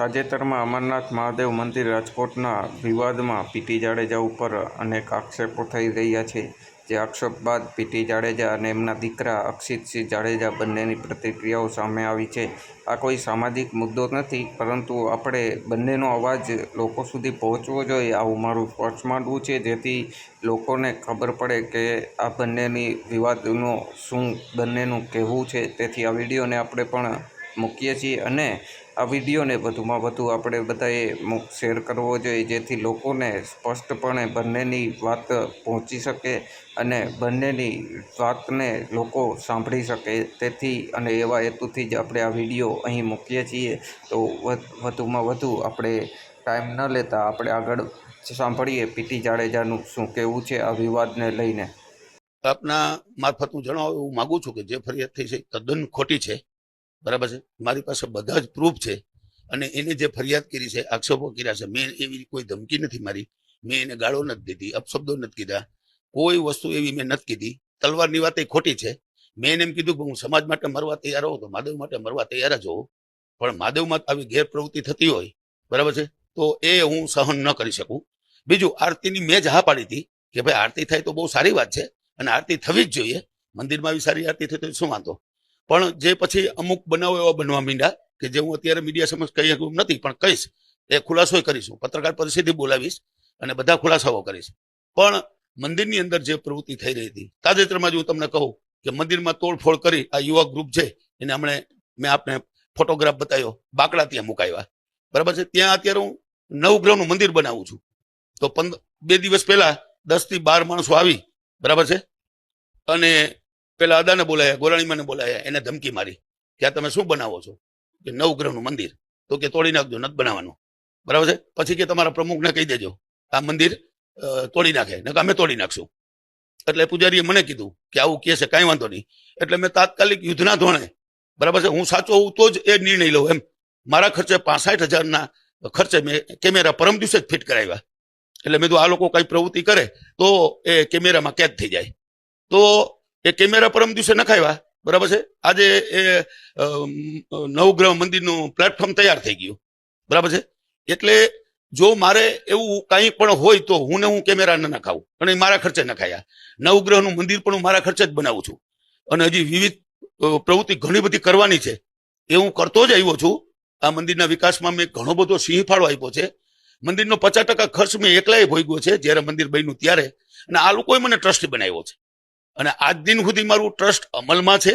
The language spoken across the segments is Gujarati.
તાજેતરમાં અમરનાથ મહાદેવ મંદિર રાજકોટના વિવાદમાં પીટી જાડેજા ઉપર અનેક આક્ષેપો થઈ રહ્યા છે. જે આક્ષેપ બાદ પીટી જાડેજા અને એમના દીકરા અક્ષિતસિંહ જાડેજા બંનેની પ્રતિક્રિયાઓ સામે આવી છે. આ કોઈ સામાજિક મુદ્દો નથી, પરંતુ આપણે બંનેનો અવાજ લોકો સુધી પહોંચવો જોઈએ આવું મારું સ્પર્શ માંડવું છે. જેથી લોકોને ખબર પડે કે આ બંનેની વિવાદનો શું બંનેનું કહેવું છે. તેથી આ વિડીયોને આપણે પણ મૂકીએ છીએ અને આ વિડીયોને વધુમાં વધુ આપણે બધાએ શેર કરવો જોઈએ જેથી લોકોને સ્પષ્ટપણે બંનેની વાત પહોંચી શકે અને બંનેની વાતને લોકો સાંભળી શકે. તેથી અને એવા હેતુથી જ આપણે આ વીડિયો અહીં મૂકીએ છીએ. તો વધ, વધુમાં વધુ આપણે ટાઈમ ન લેતા આપણે આગળ સાંભળીએ. પીટી જાડેજાનું શું કહેવું છે આ વિવાદને લઈને? આપના મારફત હું જણાવવા એવું માગું છું કે જે ફરિયાદ થઈ છે તદ્દન ખોટી છે. બરાબર છે? મારી પાસે બધા જ પ્રૂફ છે અને એને જે ફરિયાદ કરી છે, આક્ષેપો કર્યા છે, મેં એવી કોઈ ધમકી નથી મારી. મેં એને ગાળો નથી દીધી, અપશબ્દો નથી કીધા. કોઈ વસ્તુ એવી મેં નથી કીધી. તલવારની વાત એ ખોટી છે. મેં એમ કીધું કે હું સમાજ માટે મરવા તૈયાર હોઉં તો માધવ માટે મરવા તૈયાર જ હોઉં. પણ માધવમાં આવી ગેરપ્રવૃત્તિ થતી હોય, બરાબર છે? તો એ હું સહન ન કરી શકું. બીજું, આરતીની મેં જ હા પાડી હતી કે ભાઈ આરતી થાય તો બહુ સારી વાત છે અને આરતી થવી જ જોઈએ. મંદિરમાં આવી સારી આરતી થઈ તો શું વાંધો? પણ જે પછી અમુક બનાવો એવા બનવા માંડ્યા કે જે હું અત્યારે મીડિયા સમક્ષ કહી શકું નથી, પણ કહીશ. એ ખુલાસો કરીશું. પત્રકાર પરિસ્થિતિ બોલાવીશ અને બધા ખુલાસાઓ કરીશ. પણ મંદિરની અંદર જે પ્રવૃત્તિ થઈ રહી હતી, તાજેતરમાં જ હું તમને કહું કે મંદિરમાં તોડફોડ કરી આ યુવા ગ્રુપ છે, એને હમણે મેં આપને ફોટોગ્રાફ બતાવ્યો, બાકડા ત્યાં મુકાવ્યા. બરાબર છે? ત્યાં અત્યારે હું નવગ્રહનું મંદિર બનાવું છું. તો પંદર બે દિવસ પહેલા દસથી બાર માણસો આવી, બરાબર છે? અને પેલા અદાને બોલાયા, ગોરાણીમાને બોલાયા, એને ધમકી મારી આ તમે શું બનાવો છો? કે નવગ્રહનું મંદિર, તો કે તોડી નાખજો, નથી બનાવવાનું. બરાબર છે? પછી કે તમારા પ્રમુખને કહી દેજો, આ મંદિર તોડી નાખે ને અમે તોડી નાખશું. એટલે પૂજારીએ મને કીધું કે આવું કે છે, કાંઈ વાંધો નહીં. એટલે મેં તાત્કાલિક યુદ્ધના ધોરણે, બરાબર છે? હું સાચો હોઉં તો જ એ નિર્ણય લઉં એમ. મારા ખર્ચે પાસઠ હજારના ખર્ચે મેં કેમેરા પરમ દિવસે જ ફિટ કરાવ્યા. એટલે મેં તો આ લોકો કઈ પ્રવૃત્તિ કરે, તો એ કેમેરામાં કેદ થઈ જાય. તો એ કેમેરા પરમ દિવસે નખાવ્યા બરાબર છે? આજે એ નવગ્રહ મંદિરનું પ્લેટફોર્મ તૈયાર થઈ ગયું. બરાબર છે? એટલે જો મારે એવું કાંઈ પણ હોય તો હું ને હું કેમેરા ન નખાવું. અને મારા ખર્ચે નખાયા. નવગ્રહનું મંદિર પણ હું મારા ખર્ચે જ બનાવું છું. અને હજી વિવિધ પ્રવૃત્તિ ઘણી બધી કરવાની છે. એ હું કરતો જ આવ્યો છું. આ મંદિરના વિકાસમાં મેં ઘણો બધો સિંહ ફાળો આપ્યો છે. મંદિરનો પચાસ ટકા ખર્ચ મેં એકલાય ભોગ્યો છે, જ્યારે મંદિર બન્યું ત્યારે. અને આ લોકોએ મને ટ્રસ્ટી બનાવ્યો છે. અને આજ દિન સુધી મારું ટ્રસ્ટ અમલમાં છે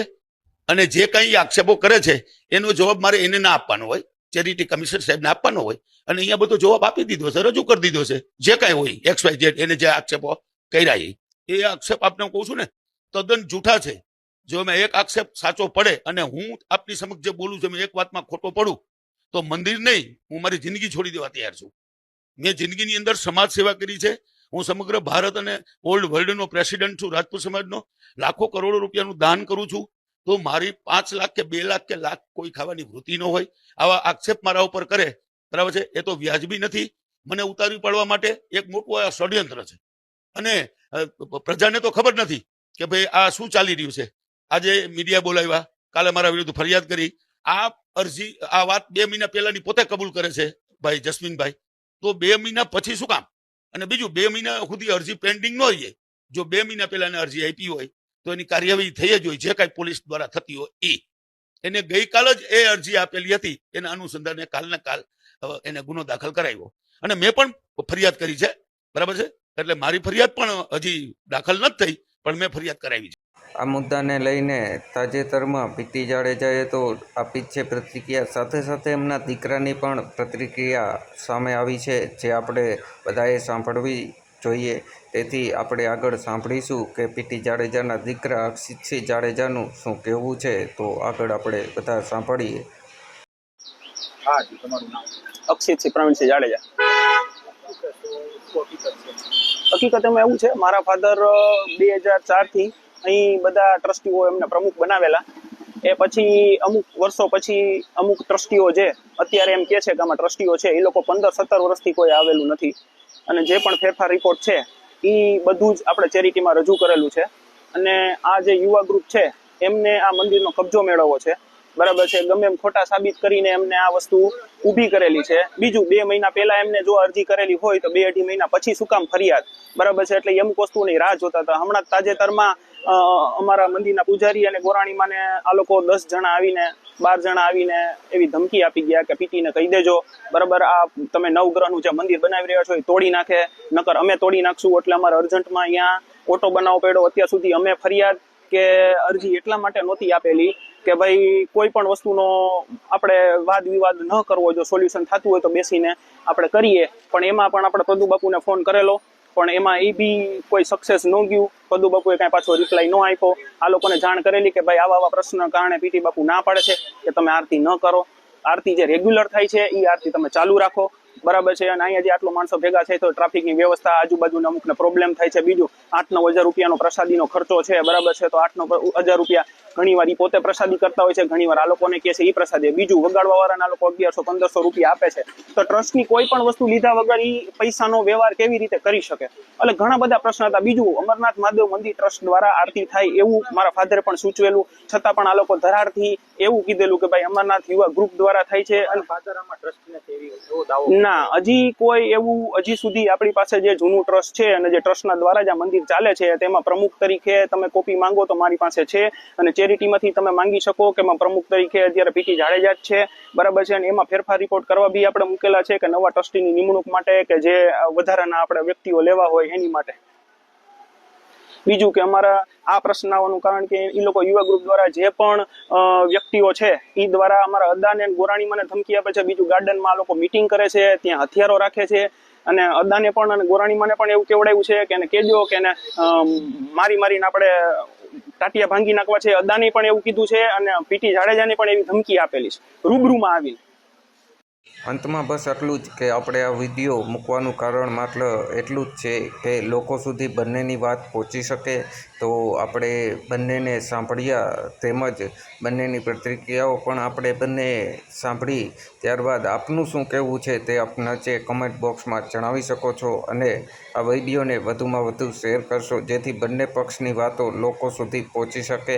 અને જે કંઈ આક્ષેપો કરે છે, એનો જવાબ મારે એને ના આપવાનો હોય, ચેરિટી કમિશનર સાહેબને આપવાનો હોય, અને અહીંયા બધો જવાબ આપી દીધો છે, રજૂ કરી દીધો છે, જે કાંઈ હોય એક્સ વાય ઝેડ એને જે આક્ષેપો કર્યા એ. એ આક્ષેપ આપને હું કહું છું ને, તદ્દન જૂઠા છે. જો મેં એક આક્ષેપ સાચો પડે અને હું આપની સમક્ષ જે બોલું છું મેં એક વાતમાં ખોટો પડું, તો મંદિર નહીં, હું મારી જિંદગી છોડી દેવા તૈયાર છું. મેં જિંદગીની અંદર સમાજ સેવા કરી છે હું સમગ્ર ભારત અને ઓલ્ડ વર્લ્ડનો પ્રેસિડેન્ટ છું, રાજપૂત સમાજનો, લાખો કરોડો રૂપિયાનું દાન કરું છું, તો મારી પાંચ લાખ કે બે લાખ કે લાખ કોઈ ખાવાની વૃત્તિ ન હોય. આવા આક્ષેપ મારા ઉપર કરે, બરાબર છે? એ તો વ્યાજબી નથી. મને ઉતારી પાડવા માટે એક મોટું આ ષડયંત્ર છે. અને પ્રજાને તો ખબર નથી કે ભાઈ આ શું ચાલી રહ્યું છે. આજે મીડિયા બોલાવ્યા, કાલે મારા વિરુદ્ધ ફરિયાદ કરી. આ અરજી, આ વાત બે મહિના પહેલાની પોતે કબૂલ કરે છે, ભાઈ જસ્મીનભાઈ. તો બે મહિના પછી શું કામ? અને બીજું બે મહિના સુધી અરજી પેન્ડિંગ ન રહીએ જો બે મહિના પહેલા અરજી આપી હોય, તો એની કાર્યવાહી થઈ જ હોય, જે કાંઈ પોલીસ દ્વારા થતી હોય એ એને ગઈકાલ જ એ અરજી આપેલી હતી, એના અનુસંધાને કાલને કાલ એને ગુનો દાખલ કરાવ્યો. અને મેં પણ ફરિયાદ કરી છે, બરાબર છે? એટલે મારી ફરિયાદ પણ હજી દાખલ નથી થઈ, પણ મેં ફરિયાદ કરાવી છે. આ મુદ્દાને લઈને તાજેતરમાં પીટી જાડેજાએ તો આપી છે પ્રતિક્રિયા. સાથે સાથે એમના દીકરાની પણ પ્રતિક્રિયા સામે આવી છે, જે આપણે બધાએ સાંભળવી જોઈએ. તેથી આપણે આગળ સાંભળીશું કે પીટી જાડેજાના દીકરા અક્ષિતસિંહ જાડેજાનું શું કહેવું છે, તો આગળ આપણે બધા સાંભળીએ. હા તમારું નામ? અક્ષિતસિંહ જાડેજા. હકીકત એવું છે, મારા ફાધર બે હજાર ચારથી અહીં બધા ટ્રસ્ટીઓ એમને પ્રમુખ બનાવેલા. એ પછી અમુક વર્ષો પછી અમુક ટ્રસ્ટીઓ જે અત્યારે એમ કે છે કે આમાં ટ્રસ્ટીઓ છે, એ લોકો પંદર સત્તર વર્ષથી કોઈ આવેલું નથી. અને જે પણ ફેરફાર રિપોર્ટ છે એ બધું જ આપણે ચેરિટીમાં રજૂ કરેલું છે. અને આ જે યુવા ગ્રુપ છે, એમને આ મંદિરનો કબજો મેળવવો છે. બરાબર છે, ગમે એમ ખોટા સાબિત કરીને એમને આ વસ્તુ ઊભી કરેલી છે. બીજું, બે મહિના પહેલા એમને જો અરજી કરેલી હોય તો બે અઢી મહિના પછી શું કામ ફરિયાદ? બરાબર છે, એટલે એમ વસ્તુની રાહ જોતા હતા. હમણાં તાજેતરમાં અમારા મંદિરના પૂજારી અને ગોરાણીમાને આ લોકો દસ જણા આવીને, બાર જણા આવીને એવી ધમકી આપી ગયા કે પીટીને કહી દેજો. બરાબર, આ તમે નવગ્રહનું જે મંદિર બનાવી રહ્યા છો એ તોડી નાખે. નકર અમે તોડી નાખશું એટલે અમારે અર્જન્ટમાં અહીંયા ઓટો બનાવવો પડ્યો. અત્યાર સુધી અમે ફરિયાદ કે અરજી એટલા માટે નહોતી આપેલી કે ભાઈ, કોઈ પણ વસ્તુનો આપણે વાદ વિવાદ ન કરવો જો સોલ્યુશન થતું હોય તો બેસીને આપણે કરીએ. પણ એમાં પણ આપણે બાપુને ફોન કરેલો. પણ એમાં એ બી કોઈ સક્સેસ ન ગયું. પદુ બાપુએ કાંઈ પાછો રિપ્લાય ન આપ્યો. આ લોકોને જાણ કરેલી કે ભાઈ આવા આવા પ્રશ્નના કારણે પીટી બાપુ ના પાડે છે કે તમે આરતી ન કરો. આરતી જે રેગ્યુલર થાય છે એ આરતી તમે ચાલુ રાખો. બરાબર છે. અને અહીંયા જે આટલો માણસો ભેગા છે તો ટ્રાફિકની વ્યવસ્થા, આજુબાજુના અમુકને પ્રોબ્લેમ થાય છે. બીજું આઠ નવ હજાર રૂપિયાનો પ્રસાદીનો ખર્ચો છે. બરાબર છે. તો આઠ નવ હજાર રૂપિયા ઘણી વાર પોતે પ્રસાદી કરતા હોય છે. ઘણી વાર આ લોકોને કહે છે એ પ્રસાદી. બીજું વગાડવા વાળાના લોકો અગિયારસો, પંદરસો રૂપિયા આપે છે. તો ટ્રસ્ટની કોઈ પણ વસ્તુ લીધા વગર ઈ પૈસાનો વ્યવહાર કેવી રીતે કરી શકે? એટલે ઘણા બધા પ્રશ્ન હતા. બીજું, અમરનાથ મહાદેવ મંદિર ટ્રસ્ટ દ્વારા આરતી થાય એવું મારા ફાધરે પણ સૂચવેલું. છતાં પણ આ લોકો ધરારથી એવું કીધેલું કે ભાઈ અમરનાથ યુવા ગ્રુપ દ્વારા થાય છે અને ના હજી કોઈ એવું હજી સુધી આપણી પાસે જે જૂનું ટ્રસ્ટ છે અને જે ટ્રસ્ટના દ્વારા જ આ મંદિર ચાલે છે તેમાં પ્રમુખ તરીકે તમે કોપી માંગો તો મારી પાસે છે અને ચેરિટીમાંથી તમે માંગી શકો કે એમાં પ્રમુખ તરીકે અત્યારે પીટી જાડેજા જ છે. બરાબર છે અને એમાં ફેરફાર રિપોર્ટ કરવા બી આપણે મૂકેલા છે કે નવા ટ્રસ્ટીની નિમણૂક માટે કે જે વધારાના આપણે વ્યક્તિઓ લેવા હોય એની માટે. બીજું કે અમારા આ પ્રશ્ન આવવાનું કારણ કે એ લોકો યુવા ગ્રુપ દ્વારા જે પણ વ્યક્તિઓ છે એ દ્વારા અમારા અદાને ગોરાણી મને ધમકી આપે છે. બીજું ગાર્ડનમાં આ લોકો મિટિંગ કરે છે, ત્યાં હથિયારો રાખે છે. અને અદાને પણ અને ગોરાણી મને પણ એવું કેવડાવ્યું છે કે એને કેજો કે એને મારી મારીને આપણે ટાટિયા ભાંગી નાખવા છે. અદાને પણ એવું કીધું છે અને પીટી જાડેજાને પણ એવી ધમકી આપેલી છે. રૂબરૂમાં આવીને. અંતમાં બસ આટલું જ કે આપણે આ વીડિયો મૂકવાનું કારણ માત્ર એટલું જ છે કે લોકો સુધી બંનેની વાત પહોંચી શકે તો આપણે બંનેને સાંભળ્યા તેમજ બંનેની પ્રતિક્રિયાઓ પણ આપણે બંને સાંભળી ત્યારબાદ આપનું શું કહેવું છે તે આપ નીચે કમેન્ટ બોક્સમાં જણાવી શકો છો અને આ વિડીયોને વધુમાં વધુ શેર કરશો જેથી બંને પક્ષની વાતો લોકો સુધી પહોંચી શકે.